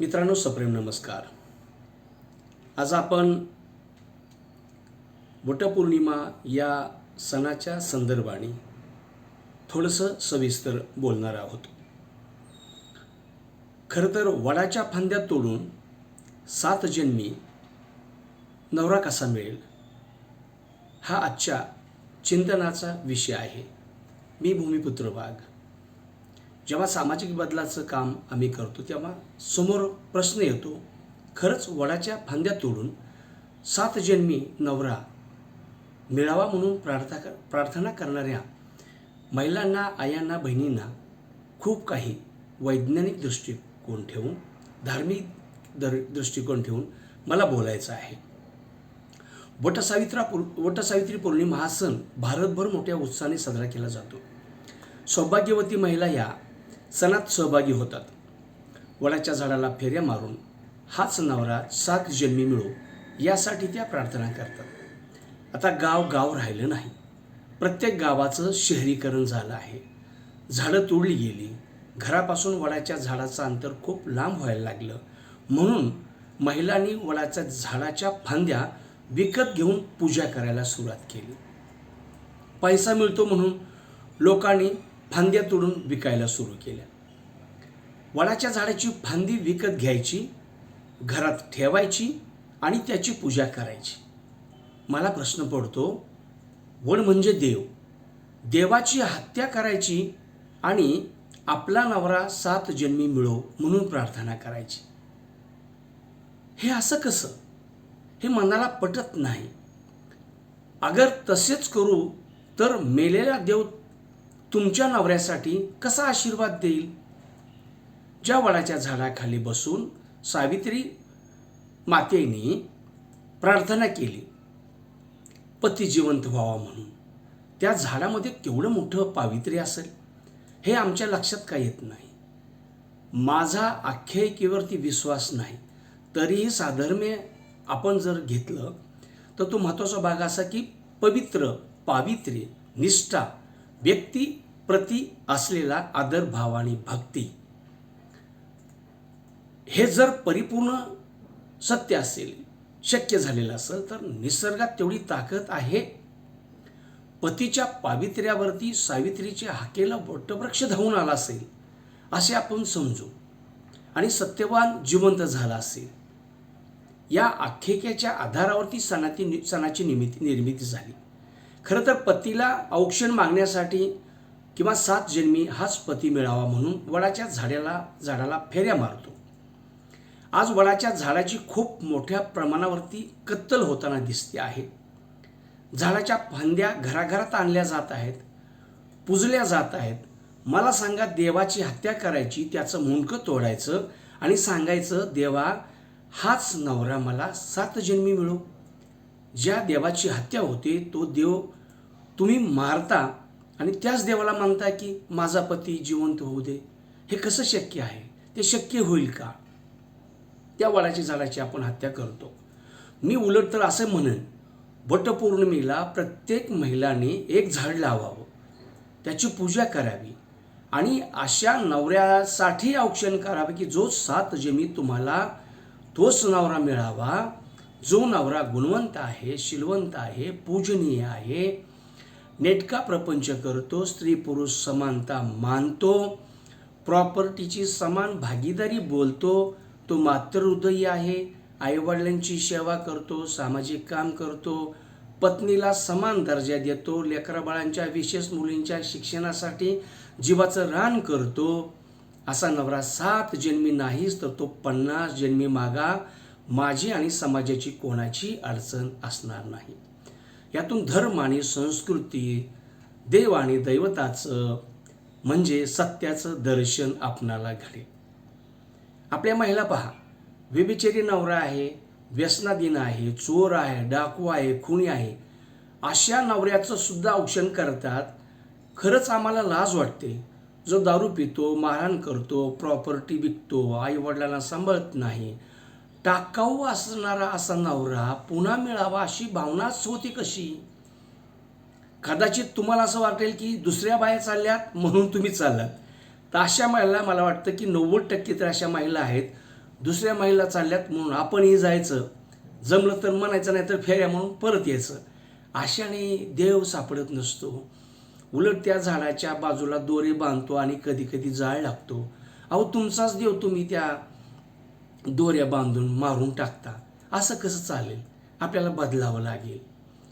मित्रांनो सप्रेम नमस्कार. आज आपण वटपौर्णिमा या सणाच्या संदर्भाने थोडंसं सविस्तर बोलणार आहोत. खरं तर वडाच्या फांद्या तोडून सात जन्मी नवरा कसा मिळेल हा आजच्या चिंतनाचा विषय आहे. मी भूमिपुत्र वाघ जेव्हा सामाजिक बदलाचं काम आम्ही करतो तेव्हा समोर प्रश्न येतो खरंच वडाच्या फांद्या तोडून सात जन्मी नवरा मिळावा म्हणून प्रार्था प्रार्थना करणाऱ्या महिलांना आयांना बहिणींना खूप काही वैज्ञानिक दृष्टिकोन ठेवून धार्मिक दर दृष्टिकोन ठेवून मला बोलायचं आहे. वटसावित्रा पौर वटसावित्री पौर्णिमा हा सण भारतभर मोठ्या उत्साहाने साजरा केला जातो. सौभाग्यवती महिला या सणात सहभागी होतात. वडाच्या झाडाला फेऱ्या मारून हाच नवरा सात जन्मी मिळो यासाठी त्या प्रार्थना करतात. आता गाव गाव राहिलं नाही. प्रत्येक गावाचं शहरीकरण झालं आहे. झाडं तोडली गेली. घरापासून वडाच्या झाडाचं अंतर खूप लांब व्हायला लागलं. म्हणून महिलांनी वडाच्या झाडाच्या फांद्या विकत घेऊन पूजा करायला सुरुवात केली. पैसा मिळतो म्हणून लोकांनी फांद्या तोडून विकायला सुरू केल्या. वडाच्या झाडाची फांदी विकत घ्यायची घरात ठेवायची आणि त्याची पूजा करायची. मला प्रश्न पडतो वड म्हणजे देव. देवाची हत्या करायची आणि आपला नवरा सात जन्मी मिळो म्हणून प्रार्थना करायची. हे असं कसं? हे मनाला पटत नाही. अगर तसेच करू तर मेलेला देव तुमच्या नवऱ्यासाठी कसा आशीर्वाद देईल? ज्या वडाच्या झाडाखाली बसून सावित्री मातेने प्रार्थना केली पती जिवंत व्हावा म्हणून. त्या झाडामध्ये केवढं मोठं पावित्र्य असेल हे आमच्या लक्षात काय येत नाही. माझा आख्यायिकेवरती विश्वास नाही तरीही साधर्म्य आपण जर घेतलं तर तो महत्त्वाचा भाग असा की पवित्र पावित्र्य निष्ठा व्यक्ती प्रती असलेला आदर भाव आणि भक्ती. हे जर परिपूर्ण सत्य असेल शक्य झालेलं असेल तर निसर्गात तेवढी ताकद आहे. पतीच्या पावित्र्यावरती सावित्रीचे हाकेला वटवृक्ष धावून आला असेल असे आपण समजू. आणि सत्यवान जिवंत झाला असेल या आख्यायिकेच्या आधारावरती सणाची सणाची निमिती निर्मिती झाली. खरं तर पतीला औक्षण मागण्यासाठी किंवा सात जन्मी हाच पती मिळावा म्हणून वडाच्या झाडाला झाडाला फेऱ्या मारतो. आज वडाच्या झाडाची खूप मोठ्या प्रमाणावरती कत्तल होताना दिसते आहे. झाडाच्या फांद्या घराघरात आणल्या जात आहेत पुजल्या जात आहेत. मला सांगा देवाची हत्या करायची त्याचं मुंडकं तोडायचं आणि सांगायचं देवा हाच नवरा मला सात जन्मी मिळो. ज्या देवाची हत्या होते तो देव तुम्ही मारता आणि त्याच देवाला मानता की माझा पती जिवंत होऊ दे. हे कसं शक्य आहे? ते शक्य होईल का? त्या वडाच्या झाडाची आपण हत्या करतो. मी उलट तर असं म्हणेन वटपौर्णिमेला प्रत्येक महिलाने एक झाड लावावं. त्याची पूजा करावी आणि अशा नवऱ्यासाठी औक्षण करावे की जो सात जमी तुम्हाला तोच नवरा मिळावा. जो नवरा गुणवंत आहे शिलवंत आहे पूजनीय आहे नेटका प्रपंच करतो स्त्री पुरुष समानता मानतो प्रॉपर्टीची समान भागीदारी बोलतो तो मातृहृदयी आहे आईवडिलांची सेवा करतो सामाजिक काम करतो पत्नीला समान दर्जा देतो लेकराबाळांच्या विशेष मुलींच्या शिक्षणासाठी जीवाचं रान करतो. असा नवरा सात जन्मी नाहीच तर तो पन्नास जन्मी मागा माझी आणि समाजाची कोणाची अडचण असणार नाही. यातून धर्म आणि संस्कृती देव आणि दैवताचं म्हणजे सत्याचं दर्शन आपणाला घडेल. आपल्या महिला पहा. व्यभिचारी नवरा आहे व्यसनाधीन आहे चोर आहे डाकू आहे खुणी आहे. अशा नवऱ्याचं सुद्धा औक्षण करतात. खरंच आम्हाला लाज वाटते. जो दारू पितो मारहाण करतो प्रॉपर्टी विकतो आईवडिलांना सांभाळत नाही टाकाऊ असणारा असा नवरा पुन्हा मिळावा अशी भावनाच होती कशी? कदाचित तुम्हाला असं वाटेल की दुसऱ्या बाया चालल्यात म्हणून तुम्ही चाललात. तर अशा महिला मला वाटतं की नव्वद टक्के तर अशा महिला आहेत. दुसऱ्या महिला चालल्यात म्हणून आपणही जायचं. जमलं तर म्हणायचं नाही तर फेऱ्या म्हणून परत यायचं. अशाने देव सापडत नसतो. उलट त्या झाडाच्या बाजूला दोरे बांधतो आणि कधी कधी जाळ लागतो. अहो तुमचाच देव तुम्ही त्या दोऱ्या बांधून मारून टाकता. असं कसं चालेल? आपल्याला बदलावं लागेल.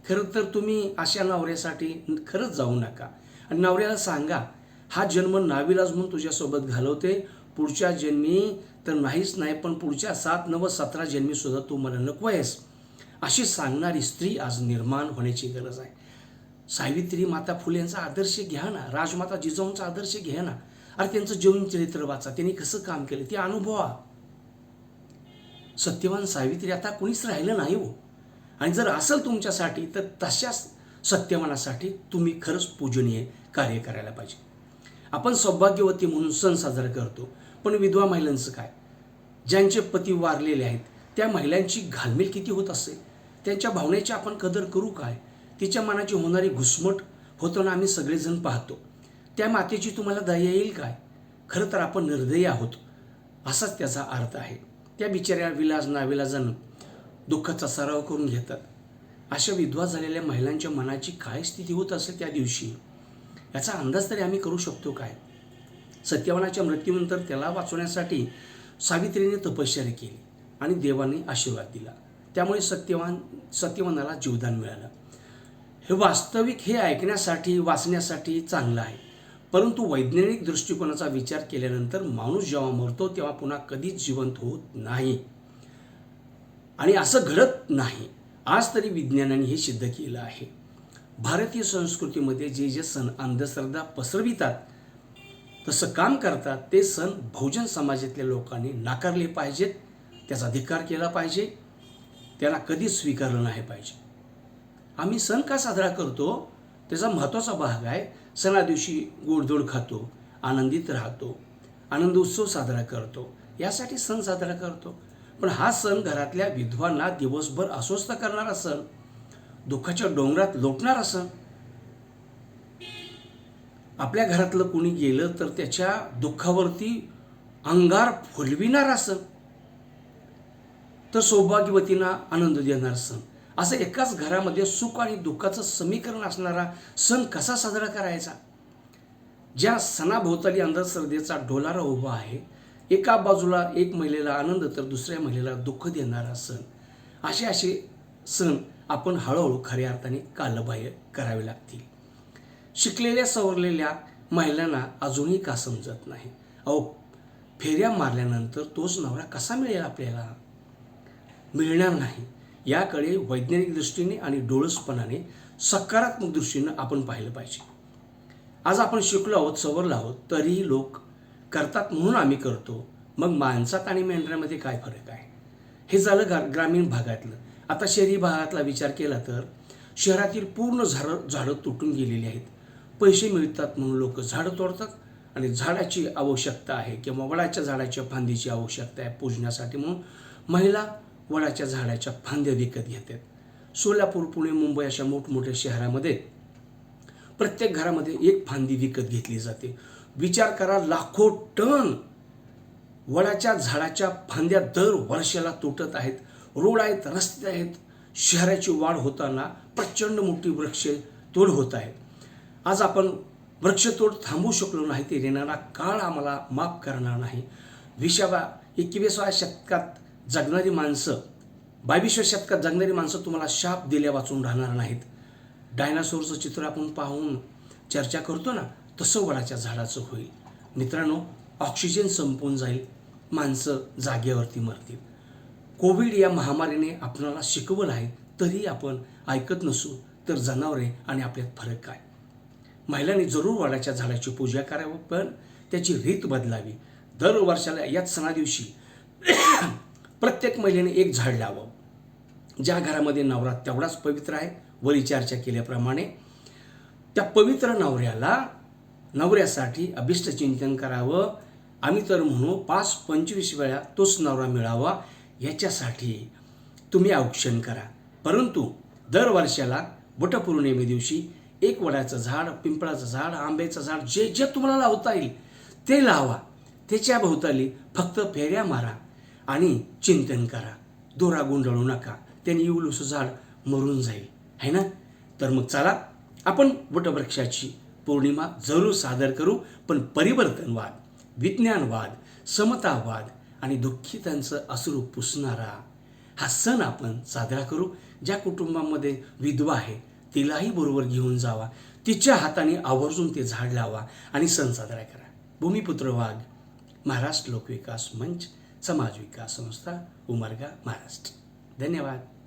खरं तर तुम्ही अशा नवऱ्यासाठी खरंच जाऊ नका. आणि नवऱ्याला सांगा हा जन्म नाविलाज म्हणून तुझ्यासोबत घालवते. पुढच्या जन्मी तर नाहीच नाही पण पुढच्या सात नव सतरा जन्मीसुद्धा तू मला नको आहेस. अशी सांगणारी स्त्री आज निर्माण होण्याची गरज आहे. सावित्री माता फुले यांचा आदर्श घ्या ना. राजमाता जिजाऊंचा आदर्श घ्या ना. अरे त्यांचं जीवन चरित्र वाचा. त्यांनी कसं काम केलं? ते अनुभवा. सत्यवान सावित्री आता कुणीच राहिलं नाही हो. आणि जर असेल तुमच्यासाठी तर तशाच सत्यवानासाठी तुम्ही खरंच पूजनीय कार्य करायला पाहिजे. आपण सौभाग्यवती म्हणून सण साजरा करतो पण विधवा महिलांचं काय? ज्यांचे पती वारलेले आहेत त्या महिलांची घालमेल किती होत असेल त्यांच्या भावनेची आपण कदर करू काय? तिच्या मनाची होणारी घुसमट होताना आम्ही सगळेजण पाहतो. त्या मातेची तुम्हाला दया येईल काय? खरं तर आपण निर्दयी आहोत असाच त्याचा अर्थ आहे. त्या बिचाऱ्या विलाज नाविलाजानं दुःखाचा सराव करून घेतात. अशा विधवा झालेल्या महिलांच्या मनाची काय स्थिती होत असेल त्या दिवशी? याचा अंदाज तरी आम्ही करू शकतो काय? सत्यवानाच्या मृत्यूनंतर त्याला वाचवण्यासाठी सावित्रीने तपश्चर्या केली आणि देवाने आशीर्वाद दिला. त्यामुळे सत्यवान सत्यवानाला जीवदान मिळालं. हे वास्तविक हे ऐकण्यासाठी वाचण्यासाठी चांगलं आहे. परंतु वैज्ञानिक दृष्टिकोनाचा विचार केल्यानंतर माणूस जेव्हा मरतो तेव्हा पुन्हा कधीच जिवंत होत नाही. आणि असं घडत नाही. आज तरी विज्ञानाने हे सिद्ध केलं आहे. भारतीय संस्कृतीमध्ये जे जे सण अंधश्रद्धा पसरवितात तसं काम करतात ते सण बहुजन समाजातल्या लोकांनी नाकारले पाहिजेत. त्याचा अधिकार केला पाहिजे. त्याला कधीच स्वीकारलं नाही पाहिजे. आम्ही सण का साजरा करतो? त्याचा महत्त्वाचा भाग आहे सणा दिवशी गोडधोड खातो आनंदित राहतो आनंद उत्सव साजरा करतो यासाठी सण साजरा करतो. पण हा सण घरातल्या विधवांना दिवसभर अस्वस्थ करणारा सण दुःखाच्या डोंगरात लोटणारा सण. आपल्या घरातलं कोणी गेलं तर त्याच्या दुःखावरती अंगार फुलविणारा सण. तर सौभाग्यवतींना आनंद देणारा सण. असं एकाच घरामध्ये सुख आणि दुःखाचं समीकरण असणारा सण कसा साजरा करायचा? ज्या सणाभोवताली अंधश्रद्धेचा डोलारा उभा आहे एका बाजूला एक महिलेला आनंद तर दुसऱ्या महिलेला दुःख देणारा सण. असे असे सण आपण हळूहळू खऱ्या अर्थाने कालबाह्य करावे लागतील. शिकलेल्या सवरलेल्या महिलांना अजूनही का समजत नाही? अहो फेऱ्या मारल्यानंतर तोच नवरा कसा मिळेल आपल्याला? मिळणार नाही. याकडे वैज्ञानिक दृष्टीने आणि डोळसपणाने सकारात्मक दृष्टीनं आपण पाहिलं पाहिजे. आज आपण शिकलो आहोत सवरलो आहोत तरीही लोक करतात म्हणून आम्ही करतो. मग माणसात आणि मेंढऱ्यामध्ये काय फरक आहे? हे झालं गा ग्रामीण भागातलं. आता शहरी भागातला विचार केला तर शहरातील पूर्ण झाडं झाडं तुटून गेलेली आहेत. पैसे मिळतात म्हणून लोक झाडं तोडतात आणि झाडाची आवश्यकता आहे किंवा वडाच्या झाडाच्या फांदीची आवश्यकता आहे पूजण्यासाठी म्हणून महिला वडाच्या झाडाच्या फांद्या विकत घेतात. सोलापूर पुणे मुंबई अशा मोठमोठ्या शहरामध्ये प्रत्येक घरामध्ये एक फांदी विकत घेतली जाते. विचार करा लाखो टन वडाच्या झाडाच्या फांद्या दर वर्षाला तुटत आहेत. रोड आहेत रस्ते आहेत. शहराची वाढ होताना प्रचंड मोठी वृक्ष तोड होत आहे. आज आपण वृक्षतोड थांबवू शकलो नाही ते येणारा काळ आम्हाला माफ करणार नाही. विसाव्या एकविसाव्या शतकात जगणारी माणसं बावीसव्या शतकात जगणारी माणसं तुम्हाला शाप दिल्या वाचून राहणार नाहीत. डायनासोरचं चित्र आपण पाहून चर्चा करतो ना तसं वडाच्या झाडाचं होईल. मित्रांनो ऑक्सिजन संपून जाईल माणसं जागेवरती मरतील. कोविड या महामारीने आपणाला शिकवलं आहे तरी आपण ऐकत नसू तर जनावरे आणि आपल्यात फरक काय? महिलांनी जरूर वडाच्या झाडाची पूजा करावी पण त्याची रीत बदलावी. दर वर्षाला याच सणा दिवशी प्रत्येक महिलेने एक झाड लावावं. ज्या घरामध्ये नवरा तेवढाच पवित्र आहे वरी चर्चा केल्याप्रमाणे त्या पवित्र नवऱ्याला नवऱ्यासाठी अभिष्ट चिंतन करावं. आम्ही तर म्हणू पाच पंचवीस वेळा तोच नवरा मिळावा याच्यासाठी तुम्ही औक्षण करा. परंतु दर वर्षाला वटपौर्णिमे दिवशी एक वडाचं झाड पिंपळाचं झाड आंब्याचं झाड जे जे तुम्हाला लावता येईल ते लावा. त्याच्या भोवताली फक्त फेऱ्या मारा. आणि चिंतन करा. दोरा गुंडाळू नका. त्याने इवलूसं झाड मरून जाईल. है ना? तर मग चला आपण वटवृक्षाची पौर्णिमा जरूर सादर करू पण परिवर्तनवाद विज्ञानवाद समतावाद आणि दुःखितांचं अश्रू पुसणारा हा सण आपण साजरा करू. ज्या कुटुंबामध्ये विधवा आहे तिलाही बरोबर घेऊन जावा. तिच्या हाताने आवर्जून ते झाड लावा आणि सण साजरा करा. भूमिपुत्र वाघ महाराष्ट्र लोकविकास मंच. समाज विकास संस्था उमरगा महाराष्ट्र. धन्यवाद.